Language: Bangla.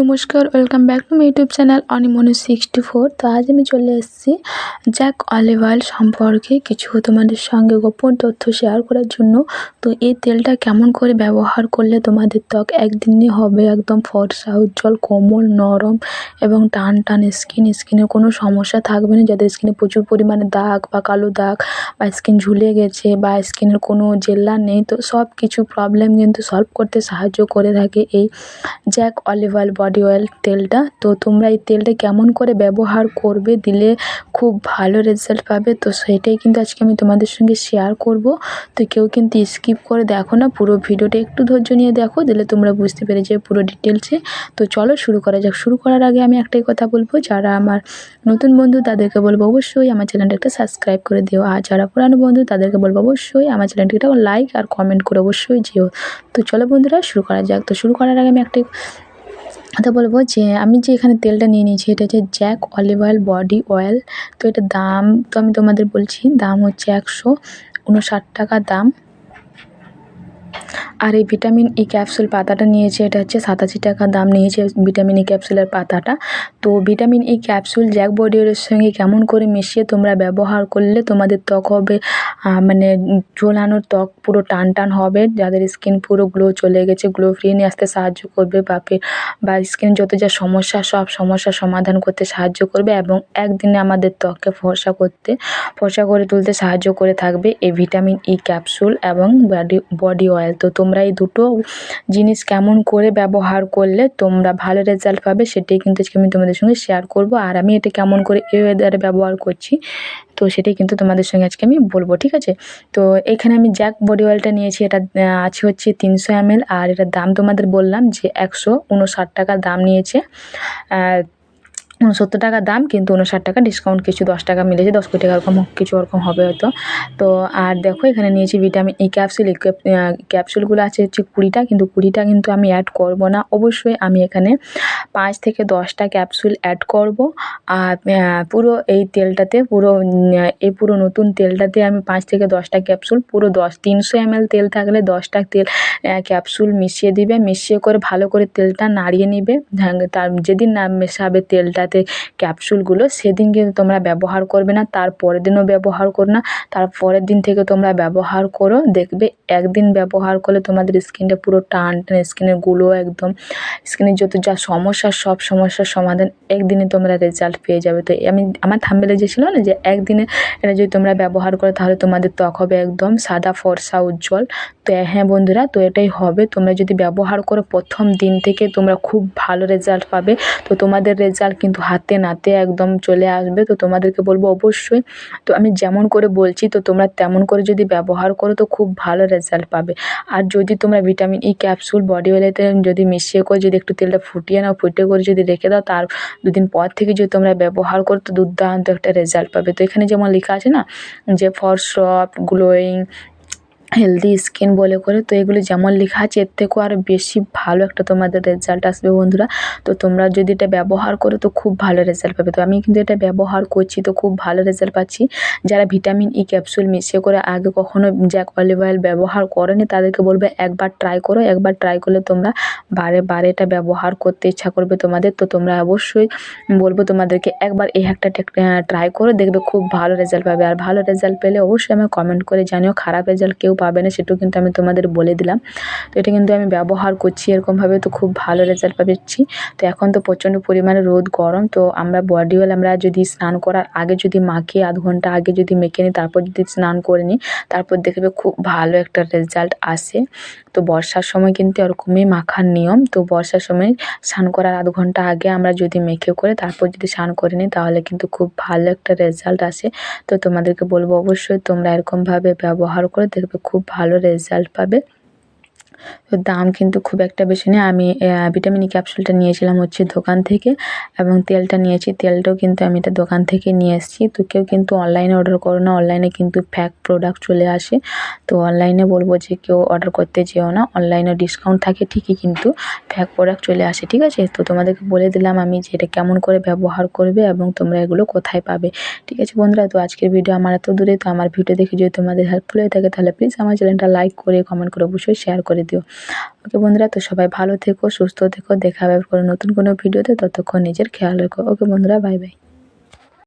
নমস্কার welcome back to my YouTube channel অনিমনু sixty four তো আজ আমি চলে এসেছি জ্যাক অলিভাল সম্পর্কে কিছু তোমাদের সঙ্গে গোপন তথ্য শেয়ার করার জন্য। তো এই তেলটা কেমন করে ব্যবহার করলে তোমাদের ত্বক একদিনই হবে একদম ফর্সা, উজ্জ্বল, কোমল, নরম এবং টান টান স্কিন স্কিনে কোনো সমস্যা থাকবে না। যাদের স্কিনে প্রচুর পরিমাণে দাগ বা কালো দাগ বা স্কিন ঝুলে গেছে বা স্কিনের কোনো জেল্লা নেই, তো সব কিছু প্রবলেম কিন্তু সলভ করতে সাহায্য করে থাকে এই জ্যাক অলিভাল বডি অয়েল তেলটা। তো তোমরা এই তেলটা কেমন করে ব্যবহার করবে দিলে খুব ভালো রেজাল্ট পাবে। তো সেটাই কিন্তু আজকে আমি তোমাদের সঙ্গে শেয়ার করব। তো কেউ কিন্তু স্কিপ করে দেখো না, পুরো ভিডিওটা একটু ধৈর্য নিয়ে দেখো, দিলে তোমরা বুঝতে পেরে যে পুরো ডিটেলসে তো চলো শুরু করা যাক। শুরু করার আগে আমি একটাই কথা বলব, যারা আমার নতুন বন্ধু তাদেরকে বলব অবশ্যই আমার চ্যানেলটা একটা সাবস্ক্রাইব করে দিও। আর যারা পুরানো বন্ধু তাদেরকে বলব অবশ্যই আমার চ্যানেলটিটা লাইক আর কমেন্ট করে অবশ্যই যেও। তো চলো বন্ধুরা, শুরু করা যাক। তো শুরু করার আগে আমি একটাই কথা বলব যে আমি যে এখানে তেলটা নিয়ে নিয়েছি, এটা হচ্ছে Jack olive oil body oil তো এটার দাম, তো আমি তোমাদের বলছি, দাম হচ্ছে একশো উনষাট টাকা দাম। আর এই ভিটামিন ই ক্যাপসুল পাতাটা নিয়েছে, এটা হচ্ছে সাতাশি টাকা দাম নিয়েছে ভিটামিন ই ক্যাপসুলের পাতাটা। তো vitamin E capsule Jack body অয়েলের সঙ্গে কেমন করে মিশিয়ে তোমরা ব্যবহার করলে তোমাদের ত্বক হবে মানে ঝোলানোর ত্বক পুরো টান টান হবে, যাদের স্কিন পুরো গ্লো চলে গেছে গ্লো ফিরিয়ে নিয়ে আসতে সাহায্য করবে বা বা স্কিন যত যা সমস্যা, সব সমস্যার সমাধান করতে সাহায্য করবে এবং একদিনে আমাদের ত্বককে ফর্সা করতে, ফর্সা করে তুলতে সাহায্য করে থাকবে এই ভিটামিন ই ক্যাপসুল এবং বডি বডি অয়েল তো তোমরা এই দুটো জিনিস কেমন করে ব্যবহার করলে তোমরা ভালো রেজাল্ট পাবে সেটাই কিন্তু আজকে আমি তোমাদের সঙ্গে শেয়ার করব। আর আমি এটা কেমন করে এই ওয়েদারে ব্যবহার করছি, তো সেটাই কিন্তু তোমাদের সঙ্গে আজকে আমি বলব, ঠিক আছে? তো এখানে আমি জ্যাক বডি অয়েলটা নিয়েছি, এটা আছে হচ্ছে তিনশো এমএল আর এটার দাম তোমাদের বললাম যে একশো উনষাট টাকা দাম নিয়েছে। উনসত্তর টাকা দাম, কিন্তু উনষাট টাকা ডিসকাউন্ট কিছু দশ টাকা মিলেছে, দশ কোটি টাকা ওরকম কিছু ওরকম হবে হয়তো। তো, আর দেখো, এখানে নিয়েছি ভিটামিন ই ক্যাপসুল এই ক্যাপসুলগুলো আছে হচ্ছে কুড়িটা, কিন্তু কুড়িটা কিন্তু আমি অ্যাড করব না। অবশ্যই আমি এখানে পাঁচ থেকে দশটা ক্যাপসুল অ্যাড করব। আর পুরো এই তেলটাতে, পুরো এই পুরো নতুন তেলটাতে আমি পাঁচ থেকে দশটা ক্যাপসুল পুরো দশ, তিনশো এমএল তেল থাকলে দশটা তেল ক্যাপসুল মিশিয়ে দিবে। মিশিয়ে করে ভালো করে তেলটা নাড়িয়ে নিবে। তার যেদিন না মেশাবে তেলটাতে সাথে ক্যাপসুলগুলো সেদিন কিন্তু তোমরা ব্যবহার করবে না, তার পরের দিনও ব্যবহার করো না, তার পরের দিন থেকে তোমরা ব্যবহার করো, দেখবে একদিন ব্যবহার করলে তোমাদের স্কিনটা পুরো টান টান, স্কিনেরগুলো একদম, স্কিনের যত যা সমস্যা সব সমস্যার সমাধান একদিনে তোমরা রেজাল্ট পেয়ে যাবে। তো আমি, আমার থাম্বেলে যে ছিল না যে একদিনে এটা যদি তোমরা ব্যবহার করো তাহলে তোমাদের ত্বক হবে একদম সাদা, ফর্সা, উজ্জ্বল। তো হ্যাঁ বন্ধুরা, তো এটাই হবে, তোমরা যদি ব্যবহার করো প্রথম দিন থেকে তোমরা খুব ভালো রেজাল্ট পাবে। তো তোমাদের রেজাল্ট কিন্তু হাতে নাতে একদম চলে আসবে। তো তোমাদেরকে বলব অবশ্যই, তো আমি যেমন করে বলছি, তো তোমরা তেমন করে যদি ব্যবহার করো, তো খুব ভালো রেজাল্ট পাবে। আর যদি তোমরা ভিটামিন ই ক্যাপসুল বডি অয়েলেতে যদি মিশিয়ে করে, যদি একটু তেলটা ফুটিয়ে নাও, ফুটে করে যদি রেখে দাও, তার দুদিন পর থেকে যদি তোমরা ব্যবহার করো, তো দুর্দান্ত একটা রেজাল্ট পাবে। তো এখানে যেমন লেখা আছে না, যে for soft glowing healthy skin বলে করে, তো এগুলো যেমন লেখা আছে, এর থেকেও আরও বেশি ভালো একটা তোমাদের রেজাল্ট আসবে বন্ধুরা। তো তোমরা যদি এটা ব্যবহার করো, তো খুব ভালো রেজাল্ট পাবে। তো আমি কিন্তু এটা ব্যবহার করছি, তো খুব ভালো রেজাল্ট পাচ্ছি। যারা ভিটামিন ই ক্যাপসুল মিশিয়ে করে আগে কখনো জ্যাক অলিভ অয়েল ব্যবহার করেনি, তাদেরকে বলবে একবার ট্রাই করো। একবার ট্রাই করলে তোমরা বারে বারে এটা ব্যবহার করতে ইচ্ছা করবে তোমাদের। তো তোমরা অবশ্যই বলব তোমাদেরকে একবার এই একটা ট্রাই করে, দেখবে খুব ভালো রেজাল্ট পাবে। আর ভালো রেজাল্ট পেলে অবশ্যই আমি কমেন্ট করে জানিও, খারাপ রেজাল্ট কেউ পাবে না সেটাও কিন্তু আমি তোমাদের বলে দিলাম। তো এটা কিন্তু আমি ব্যবহার করছি এরকমভাবে, তো খুব ভালো রেজাল্ট পাচ্ছি। তো এখন তো প্রচণ্ড পরিমাণে রোদ, গরম, তো আমরা বডি অয়েল আমরা যদি স্নান করার আগে যদি মাখি আধ ঘণ্টা আগে যদি মেখে নিই, তারপর যদি স্নান করে নিই, তারপর দেখবে খুব ভালো একটা রেজাল্ট আসে। তো বর্ষার সময় কিন্তু এরকমই মাখার নিয়ম। তো বর্ষার সময় স্নান করার আধ ঘণ্টা আগে আমরা যদি মেখে করে, তারপর যদি স্নান করে নিই, তাহলে কিন্তু খুব ভালো একটা রেজাল্ট আসে। তো তোমাদেরকে বলব অবশ্যই তোমরা এরকমভাবে ব্যবহার করে দেখবে খুব ভালো রেজাল্ট পাবে। তো দাম কিন্তু খুব একটা বেশি নেই। আমি ভিটামিন ক্যাপসুলটা নিয়েছিলাম হচ্ছে দোকান থেকে এবং তেলটা নিয়েছি। তেলটাও কিন্তু আমি এটা দোকান থেকে নিয়ে এসেছি। তো কেউ কিন্তু অনলাইনে অর্ডার করো না অনলাইনে কিন্তু ফ্যাক প্রোডাক্ট চলে আসে। তো অনলাইনে বলব যে কেউ অর্ডার করতে যেও না। অনলাইনে ডিসকাউন্ট থাকে, ঠিকই কিন্তু ফ্যাক প্রোডাক্ট চলে আসে, ঠিক আছে? তো তোমাদেরকে বলে দিলাম আমি যে এটা কেমন করে ব্যবহার করবে এবং তোমরা এগুলো কোথায় পাবে, ঠিক আছে বন্ধুরা? তো আজকের ভিডিও আমার এত দূরে, তো আমার ভিডিও দেখে যদি তোমাদের হেল্পফুল হয়ে থাকে তাহলে প্লিজ আমার চ্যানেলটা লাইক করে কমেন্ট করে অবশ্যই শেয়ার করে দিও। ভিডিও ওকে বন্ধুরা, তো সবাই ভালো থেকো, সুস্থ থেকো, দেখা হবে পরে নতুন কোনো ভিডিওতে। ততক্ষণ নিজের খেয়াল রেখো। ওকে বন্ধুরা বাই বাই